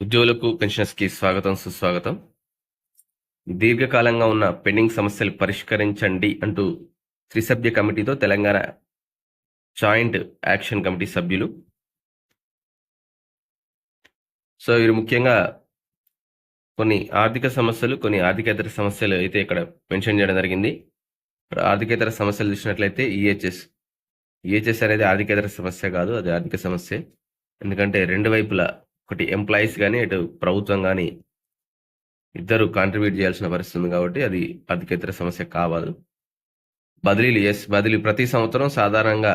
ఉద్యోగులకు పెన్షనర్స్కి స్వాగతం సుస్వాగతం. దీర్ఘకాలంగా ఉన్న పెండింగ్ సమస్యలు పరిష్కరించండి అంటూ త్రిసభ్య కమిటీతో తెలంగాణ జాయింట్ యాక్షన్ కమిటీ సభ్యులు. సో వీరు ముఖ్యంగా కొన్ని ఆర్థిక సమస్యలు కొన్ని ఆర్థికేతర సమస్యలు అయితే ఇక్కడ మెన్షన్ చేయడం జరిగింది. ఆర్థికేతర సమస్యలు చూసినట్లయితే ఈహెచ్ఎస్ ఈహెచ్ఎస్ అనేది ఆర్థికేతర సమస్య కాదు అది ఆర్థిక సమస్య. ఎందుకంటే రెండు వైపులా ఒకటి ఎంప్లాయీస్ కానీ ఇటు ప్రభుత్వం కానీ ఇద్దరు కాంట్రిబ్యూట్ చేయాల్సిన పరిస్థితి ఉంది కాబట్టి అది అధికేతర సమస్య కావాలి. బదిలీలు ఎస్ బదిలీ ప్రతి సంవత్సరం సాధారణంగా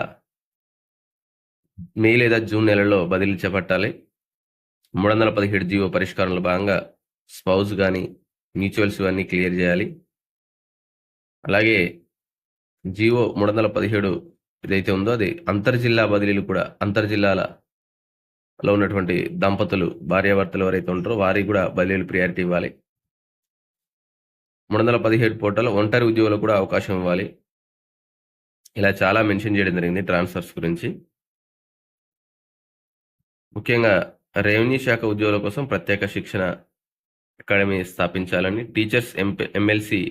మే లేదా జూన్ నెలలో బదిలీ చేపట్టాలి. మూడు వందల పదిహేడు జీవో పరిష్కారంలో భాగంగా స్పౌజ్ కానీ మ్యూచువల్స్ అన్నీ క్లియర్ చేయాలి. అలాగే జీవో మూడు వందల పదిహేడు ఏదైతే ఉందో అది అంతర్జిల్లా బదిలీలు కూడా అంతర్జిల్లాల లో ఉన్నటువంటి దంపతులు భార్యాభర్తలు ఎవరైతే ఉంటారో వారికి కూడా బదిలీలు ప్రియారిటీ ఇవ్వాలి. మూడు వందల పదిహేడు పోర్టల్ ఒంటరి ఉద్యోగులకు కూడా అవకాశం ఇవ్వాలి. ఇలా చాలా మెన్షన్ చేయడం జరిగింది ట్రాన్స్ఫర్స్ గురించి. ముఖ్యంగా రెవెన్యూ శాఖ ఉద్యోగుల కోసం ప్రత్యేక శిక్షణ అకాడమీ స్థాపించాలని టీచర్స్ ఎంపీ ఎమ్మెల్సీ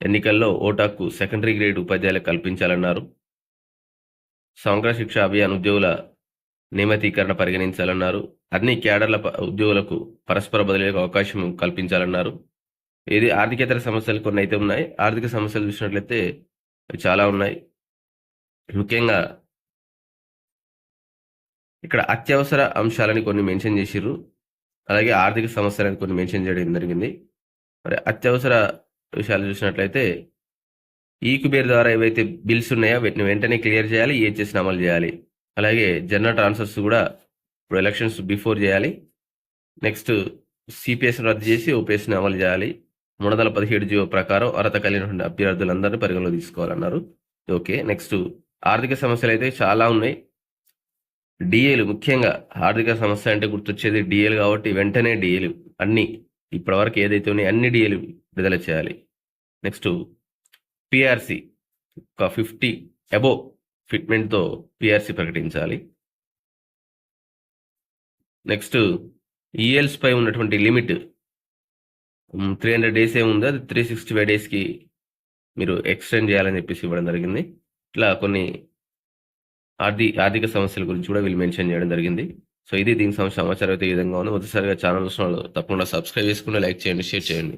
ఎన్నికల్లో ఓటాకు సెకండరీ గ్రేడ్ ఉపాధ్యాయులకు కల్పించాలన్నారు. సమగ్ర శిక్ష అభియాన్ ఉద్యోగుల నియమితీకరణ పరిగణించాలన్నారు. అన్ని క్యాడర్ల ఉద్యోగులకు పరస్పర బదిలీలకు అవకాశం కల్పించాలన్నారు. ఇది ఆర్థికేతర సమస్యలు కొన్ని అయితే ఉన్నాయి. ఆర్థిక సమస్యలు చూసినట్లయితే అవి చాలా ఉన్నాయి. ముఖ్యంగా ఇక్కడ అత్యవసర అంశాలని కొన్ని మెన్షన్ చేసిర్రు. అలాగే ఆర్థిక సమస్యలని కొన్ని మెన్షన్ చేయడం జరిగింది. మరి అత్యవసర విషయాలు చూసినట్లయితే ఈక్యుబేర్ ద్వారా ఏవైతే బిల్స్ ఉన్నాయో వీటిని వెంటనే క్లియర్ చేయాలి ఈహెచ్ఎస్ని అమలు చేయాలి. అలాగే జనరల్ ట్రాన్స్ఫర్స్ కూడా ఇప్పుడు ఎలక్షన్స్ బిఫోర్ చేయాలి. నెక్స్ట్ సిపిఎస్ని రద్దు చేసి ఓపీఎస్ని అమలు చేయాలి. మూడు వందల పదిహేడు జీవో ప్రకారం అర్హత కలిగినటువంటి అభ్యర్థులందరినీ పరిగణలో తీసుకోవాలన్నారు. ఓకే నెక్స్ట్ ఆర్థిక సమస్యలు అయితే చాలా ఉన్నాయి. డిఏలు ముఖ్యంగా ఆర్థిక సమస్య అంటే గుర్తొచ్చేది డిఏలు కాబట్టి వెంటనే డిఏలు అన్ని ఇప్పటివరకు ఏదైతే ఉన్నాయో అన్ని డిఏలు విడుదల చేయాలి. నెక్స్ట్ పిఆర్సి ఒక ఫిఫ్టీ అబోవ్ ఫిట్మెంట్తో పిఆర్సి ప్రకటించాలి. నెక్స్ట్ e ఈఎల్స్ పై ఉన్నటువంటి లిమిట్ త్రీ హండ్రెడ్ డేస్ ఏముందో అది త్రీ సిక్స్టీ ఫైవ్ డేస్కి మీరు ఎక్స్టెండ్ చేయాలని చెప్పేసి ఇవ్వడం జరిగింది. ఇట్లా కొన్ని ఆర్థి ఆర్థిక సమస్యల గురించి కూడా వీళ్ళు మెన్షన్ చేయడం జరిగింది. సో ఇది దీనికి సంబంధించిన సమాచారం అయితే ఈ విధంగా ఉంది. మొదటిసారిగా ఛానల్ చూసిన వాళ్ళు తప్పకుండా సబ్స్క్రైబ్ చేసుకుని లైక్ చేయండి షేర్ చేయండి.